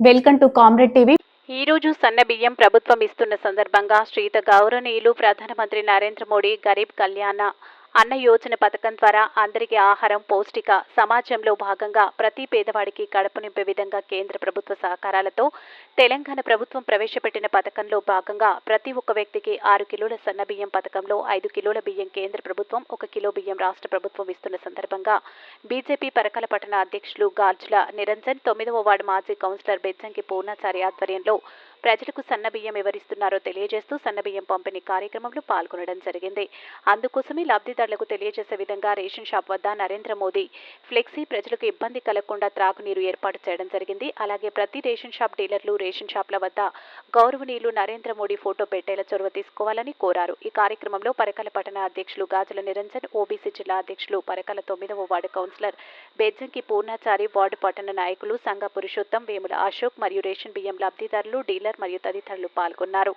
Welcome to comrade TV. ఈ రోజు సన్న బియ్యం ప్రభుత్వం ఇస్తున్న సందర్భంగా శ్రీత గౌరవనీయులు ప్రధానమంత్రి నరేంద్ర మోడీ గరీబ్ కళ్యాణ అన్న యోజన పథకం ద్వారా అందరికీ ఆహారం పౌష్టిక సమాజంలో భాగంగా ప్రతి పేదవాడికి కడుపు నింపే విధంగా కేంద్ర ప్రభుత్వ సహకారాలతో తెలంగాణ ప్రభుత్వం ప్రవేశపెట్టిన పథకంలో భాగంగా ప్రతి ఒక్క వ్యక్తికి ఆరు కిలోల సన్న బియ్యం పథకంలో ఐదు కిలోల బియ్యం కేంద్ర ప్రభుత్వం ఒక కిలో బియ్యం రాష్ట్ర ప్రభుత్వం ఇస్తున్న సందర్భంగా బీజేపీ పరకాల పట్టణ అధ్యక్షులు గార్జుల నిరంజన్ తొమ్మిదవ వార్డు మాజీ కౌన్సిలర్ బెజ్జంకి పూర్ణాచారి ఆధ్వర్యంలో ప్రజలకు సన్న బియ్యం ఎవరిస్తున్నారో తెలియజేస్తూ సన్నబియ్యం పంపిణీ కార్యక్రమంలో పాల్గొనడం జరిగింది. అందుకోసమే లబ్ధిదారులకు తెలియజేసే విధంగా రేషన్ షాప్ వద్ద నరేంద్ర మోదీ ఫ్లెక్సీ ప్రజలకు ఇబ్బంది కలగకుండా త్రాగునీరు ఏర్పాటు చేయడం జరిగింది. అలాగే ప్రతి రేషన్ షాప్ డీలర్లు రేషన్ షాప్ల వద్ద గౌరవనీయులు నరేంద్ర మోడీ ఫోటో పెట్టేలా చొరవ తీసుకోవాలని కోరారు. ఈ కార్యక్రమంలో పరకాల పట్టణ అధ్యక్షులు గాజుల నిరంజన్ ఓబీసీ జిల్లా అధ్యక్షులు పరకాల తొమ్మిదవ ward councillor Bejjanki Purnachari ward పట్టణ నాయకులు సంఘ పురుషోత్తం వేముల అశోక్ మరియు రేషన్ బియ్యం లబ్ధిదారులు డీలర్ మరియు తదితరులు పాల్గొన్నారు.